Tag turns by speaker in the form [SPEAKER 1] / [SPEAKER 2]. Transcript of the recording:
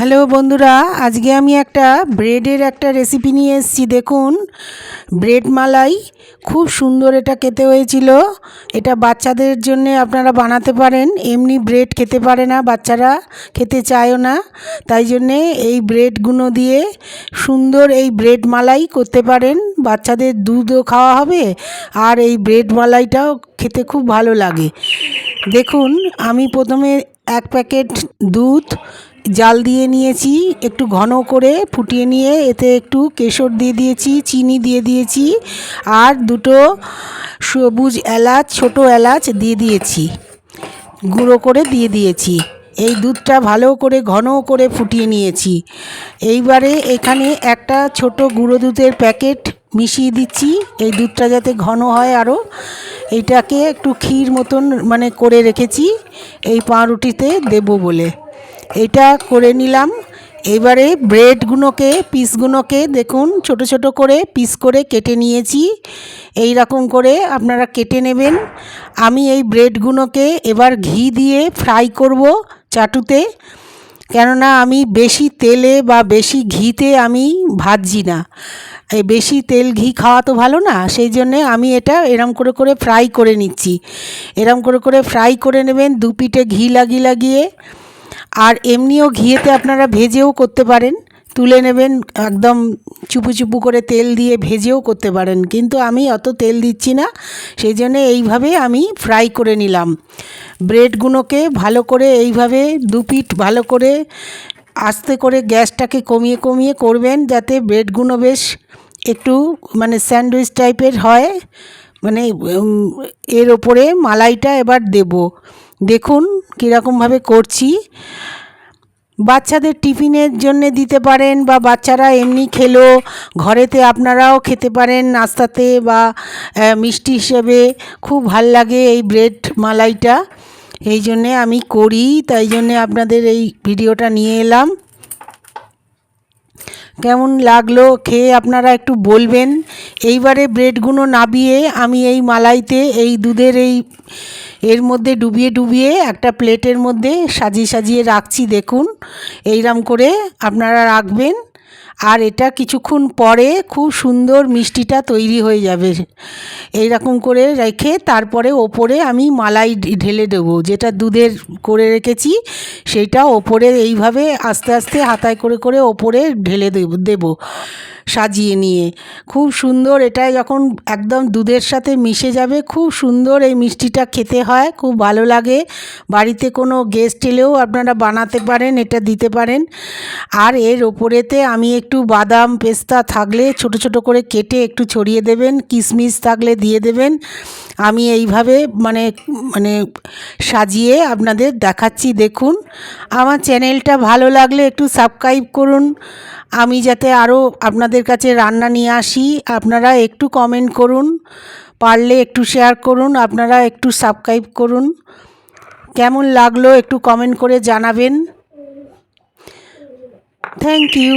[SPEAKER 1] Hello বন্ধুরা, আজকে আমি একটা ব্রেডের একটা রেসিপি নিয়ে এসেছি, দেখুন। ব্রেড মালাই খুব সুন্দর এটা খেতে হয়েছিল। এটা বাচ্চাদের জন্য আপনারা বানাতে পারেন, এমনি ব্রেড খেতে পারে না, বাচ্চারা খেতে চায়ও না। তাই জন্যে এই ব্রেডগুলো দিয়ে সুন্দর এই ব্রেড মালাই করতে পারেন, বাচ্চাদের দুধও খাওয়া হবে আর এই ব্রেড মালাইটাও খেতে খুব ভালো লাগে। দেখুন, আমি প্রথমে এক প্যাকেট দুধ, জাল দিয়ে নিয়েছি, একটু ঘন করে ফুটিয়ে নিয়ে এতে একটু কেশর দিয়ে দিয়েছি, চিনি দিয়ে দিয়েছি, আর দুটো সবুজ এলাচ, ছোট এলাচ দিয়ে দিয়েছি, গুঁড়ো করে দিয়ে দিয়েছি। এই দুধটা ভালো করে ঘন করে ফুটিয়ে নিয়েছি। এইবারে এখানে একটা ছোট গুঁড়ো দুধের প্যাকেট মিশিয়ে দিচ্ছি। এই দুধটা যাতে ঘন হয় আরও এইটাকে একটু ক্ষীর মতন মানে করে রেখেছি। এই পাউরুটিতে দেবো বলে। এটা করে নিলাম। এবারে ব্রেডগুলোকে, পিসগুলোকে দেখুন, ছোট ছোট করে পিস করে কেটে নিয়েছি। এই রকম করে আপনারা কেটে নেবেন। আমি এই ব্রেডগুলোকে এবার ঘি দিয়ে ফ্রাই করব চাটুতে। কেননা আমি বেশি তেলে বা বেশি ঘিতে আমি ভাজছি না। বেশি তেল ঘি খাওয়া তো ভালো না, সেই জন্যে আমি এটা এরম করে করে ফ্রাই করে নিচ্ছি। এরম করে করে ফ্রাই করে নেবেন, দু পিঠে ঘি লাগিয়ে লাগিয়ে, আর এমনিও ঘিয়েতে আপনারা ভেজেও করতে পারেন। তুলে নেবেন, একদম চুপু চুপু করে তেল দিয়ে ভেজেও করতে পারেন, কিন্তু আমি অত তেল দিচ্ছি না, সেই জন্যে এইভাবে আমি ফ্রাই করে নিলাম। ব্রেডগুলোকে ভালো করে এইভাবে দু পিঠ ভালো করে আস্তে করে গ্যাসটাকে কমিয়ে কমিয়ে করবেন যাতে ব্রেডগুলো বেশ একটু মানে স্যান্ডউইচ টাইপের হয়। মানে এর ওপরে মালাইটা এবার দেব। দেখুন কীরকমভাবে করছি। বাচ্চাদের টিফিনের জন্য দিতে পারেন বা বাচ্চারা এমনি খেলো, ঘরেতে আপনারাও খেতে পারেন নাস্তাতে বা মিষ্টি হিসেবে। খুব ভালো লাগে এই ব্রেড মালাইটা। এই জন্যে আমি করি, তাই জন্যে আপনাদের এই ভিডিওটা নিয়ে এলাম। কেমন লাগল খেয়ে আপনারা একটু বলবেন। এইবারে ব্রেডগুলো নাবিয়ে আমি এই মালাইতে এই দুধের এই এর মধ্যে ডুবিয়ে ডুবিয়ে একটা প্লেটের মধ্যে সাজিয়ে সাজিয়ে রাখছি, দেখুন। এইরকম করে আপনারা রাখবেন। আর এটা কিছুক্ষণ পরে খুব সুন্দর মিষ্টিটা তৈরি হয়ে যাবে। এই রকম করে রেখে তারপরে ওপরে আমি মালাই ঢেলে দেবো। যেটা দুধের করে রেখেছি, সেটা ওপরে এইভাবে আস্তে আস্তে হাতায় করে করে ওপরে ঢেলে দেবো। সাজিয়ে নিয়ে। খুব সুন্দর এটা যখন একদম দুধের সাথে মিশে যাবে, খুব সুন্দর এই মিষ্টিটা খেতে হয়, খুব ভালো লাগে। বাড়িতে কোনো গেস্ট এলেও আপনারা বানাতে পারেন, এটা দিতে পারেন। আর এর ওপরেতে আমি একটু বাদাম পেস্তা থাকলে ছোট ছোট করে কেটে একটু ছড়িয়ে দেবেন, কিশমিশ থাকলে দিয়ে দেবেন। আমি এইভাবে মানে মানে সাজিয়ে আপনাদের দেখাচ্ছি, দেখুন। আমার চ্যানেলটা ভালো লাগলে একটু সাবস্ক্রাইব করুন। আমি যাতে আরও আপনাদের কাছে রান্না নিয়ে আসি। আপনারা একটু কমেন্ট করুন, পারলে একটু শেয়ার করুন, আপনারা একটু সাবস্ক্রাইব করুন। কেমন লাগল একটু কমেন্ট করে জানাবেন। Thank you